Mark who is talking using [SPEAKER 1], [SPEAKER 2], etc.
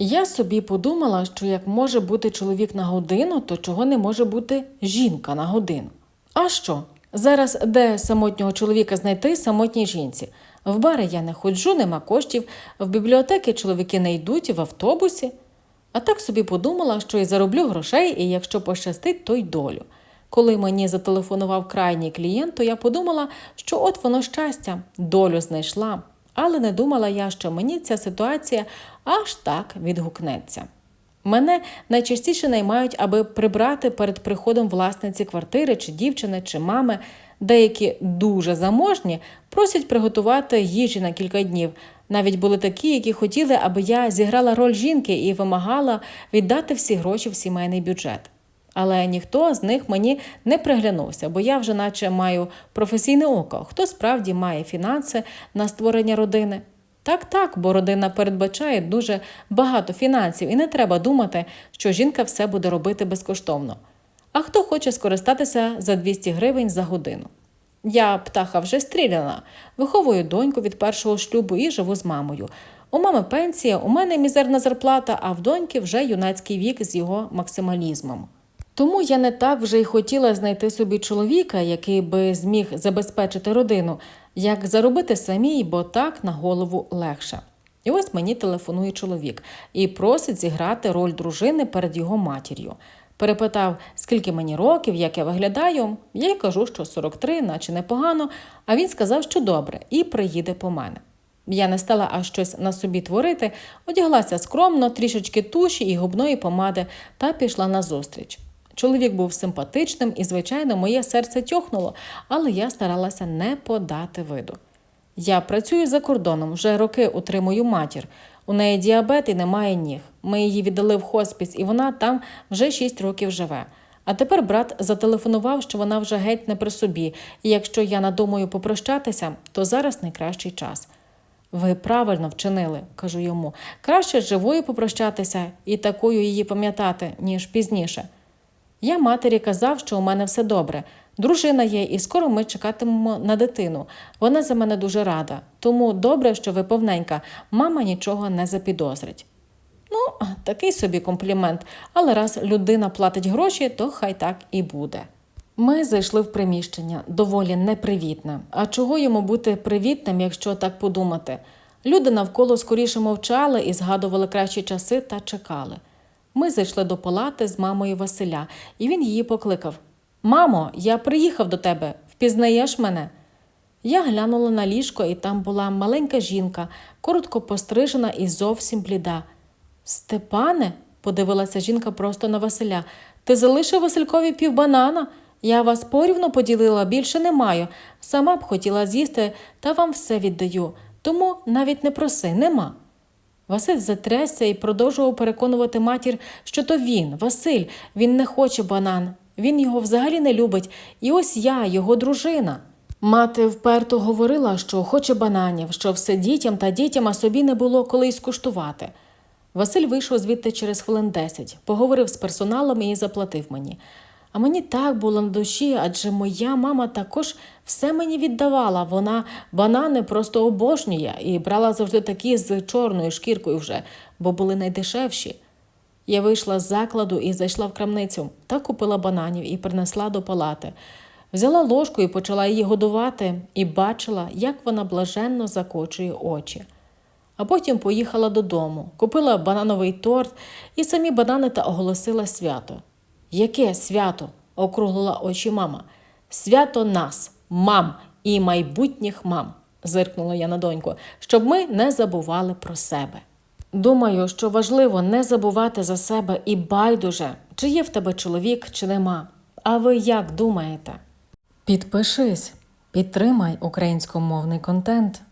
[SPEAKER 1] Я собі подумала, що як може бути чоловік на годину, то чого не може бути жінка на годину. А що? Зараз де самотнього чоловіка знайти самотній жінці? В бари я не ходжу, нема коштів, в бібліотеки чоловіки не йдуть, в автобусі. А так собі подумала, що і зароблю грошей, і якщо пощастить, то й долю. Коли мені зателефонував крайній клієнт, то я подумала, що от воно щастя, долю знайшла. Але не думала я, що мені ця ситуація аж так відгукнеться. Мене найчастіше наймають, аби прибрати перед приходом власниці квартири, чи дівчини, чи мами. Деякі дуже заможні просять приготувати їжі на кілька днів. Навіть були такі, які хотіли, аби я зіграла роль жінки і вимагала віддати всі гроші в сімейний бюджет. Але ніхто з них мені не приглянувся, бо я вже наче маю професійне око, хто справді має фінанси на створення родини. Так, так, бо родина передбачає дуже багато фінансів, і не треба думати, що жінка все буде робити безкоштовно. А хто хоче скористатися за 200 гривень за годину? Я птаха вже стріляна, виховую доньку від першого шлюбу і живу з мамою. У мами пенсія, у мене мізерна зарплата, а в доньки вже юнацький вік з його максималізмом. Тому я не так вже й хотіла знайти собі чоловіка, який би зміг забезпечити родину, як заробити самій, бо так на голову легше. І ось мені телефонує чоловік і просить зіграти роль дружини перед його матір'ю. Перепитав, скільки мені років, як я виглядаю. Я й кажу, що 43, наче непогано, а він сказав, що добре, і приїде по мене. Я не стала аж щось на собі творити, одяглася скромно, трішечки туші і губної помади та пішла на зустріч. Чоловік був симпатичним і, звичайно, моє серце тьохнуло, але я старалася не подати виду. Я працюю за кордоном, вже роки утримую матір. У неї діабет і немає ніг. Ми її віддали в хоспіс, і вона там вже 6 років живе. А тепер брат зателефонував, що вона вже геть не при собі, і якщо я надумаю попрощатися, то зараз найкращий час. Ви правильно вчинили, кажу йому. Краще живою попрощатися і такою її пам'ятати, ніж пізніше. Я матері казав, що у мене все добре. Дружина є, і скоро ми чекатимемо на дитину. Вона за мене дуже рада. Тому добре, що ви повненька, мама нічого не запідозрить. Ну, такий собі комплімент, але раз людина платить гроші, то хай так і буде. Ми зайшли в приміщення, доволі непривітне. А чого йому бути привітним, якщо так подумати? Люди навколо скоріше мовчали і згадували кращі часи та чекали. Ми зайшли до палати з мамою Василя, і він її покликав: Мамо, я приїхав до тебе, впізнаєш мене? Я глянула на ліжко, і там була маленька жінка, коротко пострижена і зовсім бліда. Степане, подивилася жінка просто на Василя, ти залишив Василькові півбанана? Я вас порівну поділила, більше не маю. Сама б хотіла з'їсти, та вам все віддаю. Тому навіть не проси, нема. Василь затрясся і продовжував переконувати матір, що то він, Василь, він не хоче банан, він його взагалі не любить, і ось я, його дружина. Мати вперто говорила, що хоче бананів, що все дітям та дітям, а собі не було коли й скуштувати. Василь вийшов звідти через хвилин десять, поговорив з персоналом і заплатив мені. А мені так було на душі, адже моя мама також все мені віддавала. Вона банани просто обожнює і брала завжди такі з чорною шкіркою вже, бо були найдешевші. Я вийшла з закладу і зайшла в крамницю та купила бананів і принесла до палати. Взяла ложку і почала її годувати, і бачила, як вона блаженно закочує очі. А потім поїхала додому, купила банановий торт і самі банани та оголосила свято. Яке свято? округлила очі мама. Свято нас, мам і майбутніх мам, зиркнула я на доньку, щоб ми не забували про себе. Думаю, що важливо не забувати за себе і байдуже, чи є в тебе чоловік, чи нема. А ви як думаєте? Підпишись, підтримай українськомовний контент.